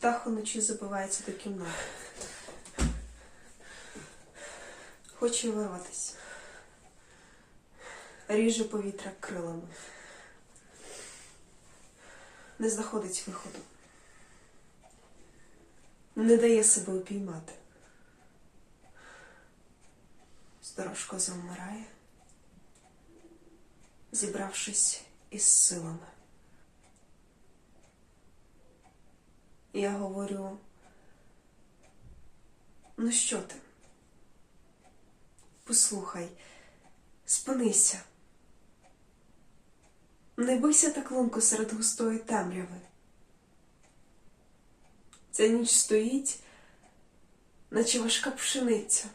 птах уночі забивається до кімнати. Хоче вирватися. Ріже повітря крилами. Не знаходить виходу. Не дає себе упіймати. Сторожко завмирає, зібравшись із силами. Я говорю, ну що ти? Послухай, спинися. Не бийся так лунко серед густої темряви. Ця ніч стоїть, наче важка пшениця,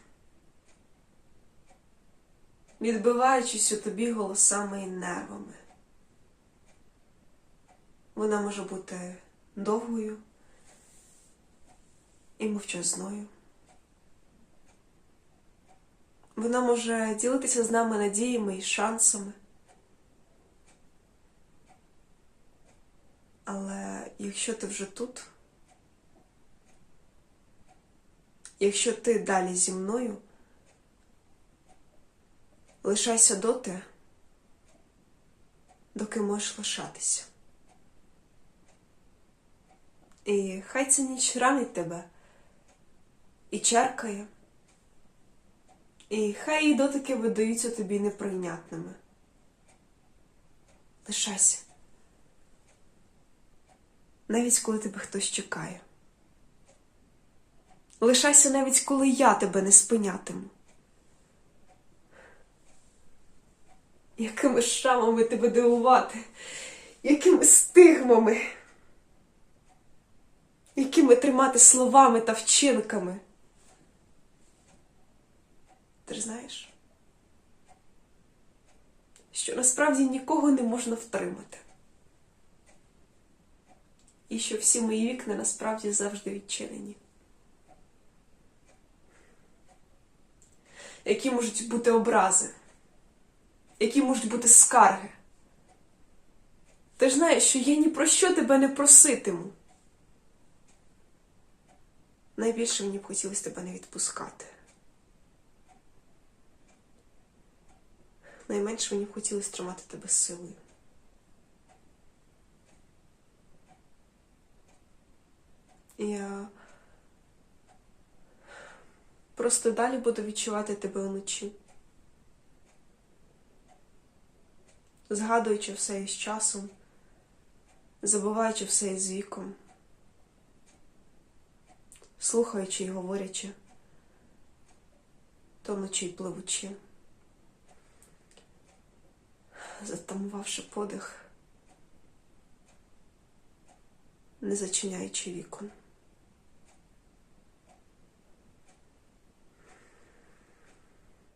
відбиваючись у тобі голосами і нервами. Вона може бути довгою і мовчазною. Вона може ділитися з нами надіями і шансами. Але якщо ти вже тут, якщо ти далі зі мною, лишайся доти, доки можеш лишатися. І хай ця ніч ранить тебе і черкає, і хай її дотики видаються тобі неприйнятними. Лишайся. Навіть коли тебе хтось чекає. Лишайся навіть коли я тебе не спинятиму. Якими шрамами тебе дивувати, якими стигмами, якими тримати словами та вчинками. Ж знаєш, що насправді нікого не можна втримати. І що всі мої вікна насправді завжди відчинені. Які можуть бути образи, які можуть бути скарги. Ти ж знаєш, що я ні про що тебе не проситиму. Найбільше мені б хотілося тебе не відпускати. Найменше мені хотілося тримати тебе силою. Я просто далі буду відчувати тебе вночі. Згадуючи все із часом, забуваючи все із віком, слухаючи і говорячи, то вночі й пливучи, затамувавши подих, не зачиняючи вікон.